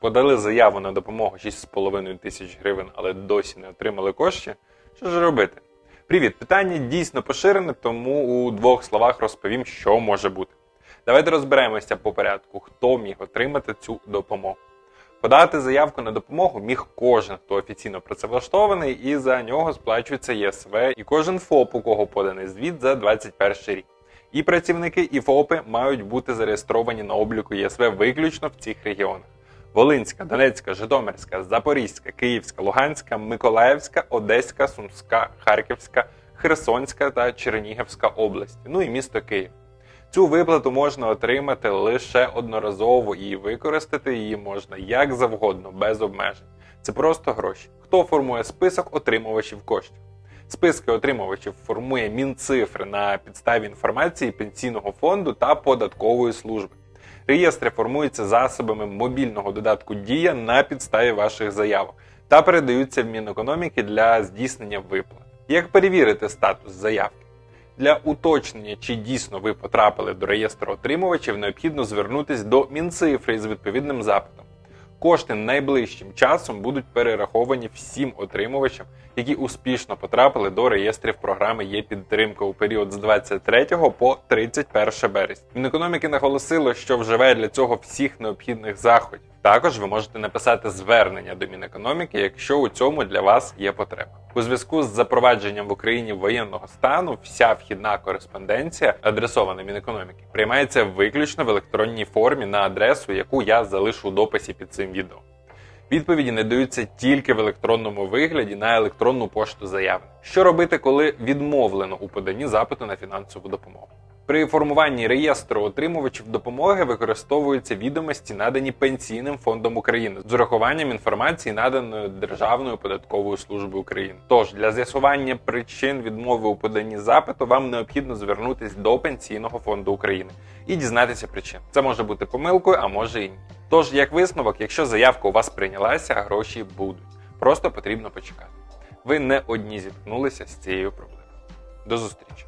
Подали заяву на допомогу 6,5 тисяч гривень, але досі не отримали коштів. Що ж робити? Привіт, питання дійсно поширене, тому у двох словах розповім, що може бути. Давайте розберемося по порядку, хто міг отримати цю допомогу. Подати заявку на допомогу міг кожен, хто офіційно працевлаштований, і за нього сплачується ЄСВ, і кожен ФОП, у кого поданий звіт за 2021 рік. І працівники, і ФОПи мають бути зареєстровані на обліку ЄСВ виключно в цих регіонах: Волинська, Донецька, Житомирська, Запорізька, Київська, Луганська, Миколаївська, Одеська, Сумська, Харківська, Херсонська та Чернігівська області, ну і місто Київ. Цю виплату можна отримати лише одноразово і використати її можна як завгодно, без обмежень. Це просто гроші. Хто формує список отримувачів коштів? Списки отримувачів формує Мінцифри на підставі інформації пенсійного фонду та податкової служби. Реєстри формуються засобами мобільного додатку Дія на підставі ваших заявок та передаються в Мінекономіки для здійснення виплат. Як перевірити статус заявки? Для уточнення, чи дійсно ви потрапили до реєстру отримувачів, необхідно звернутися до Мінцифри з відповідним запитом. Кошти найближчим часом будуть перераховані всім отримувачам, які успішно потрапили до реєстрів програми є підтримка у період з 23 по 31 березня. Мінекономіки наголосило, що вживає для цього всіх необхідних заходів. Також ви можете написати звернення до Мінекономіки, якщо у цьому для вас є потреба. У зв'язку з запровадженням в Україні воєнного стану вся вхідна кореспонденція, адресована Мінекономіки, приймається виключно в електронній формі на адресу, яку я залишу у дописі під цим відео. Відповіді надаються тільки в електронному вигляді на електронну пошту заяви. Що робити, коли відмовлено у поданні запиту на фінансову допомогу? При формуванні реєстру отримувачів допомоги використовуються відомості, надані Пенсійним фондом України з урахуванням інформації, наданої Державною податковою службою України. Тож для з'ясування причин відмови у поданні запиту вам необхідно звернутися до Пенсійного фонду України і дізнатися причин. Це може бути помилкою, а може і ні. Тож, як висновок, якщо заявка у вас прийнялася, гроші будуть. Просто потрібно почекати. Ви не одні зіткнулися з цією проблемою. До зустрічі!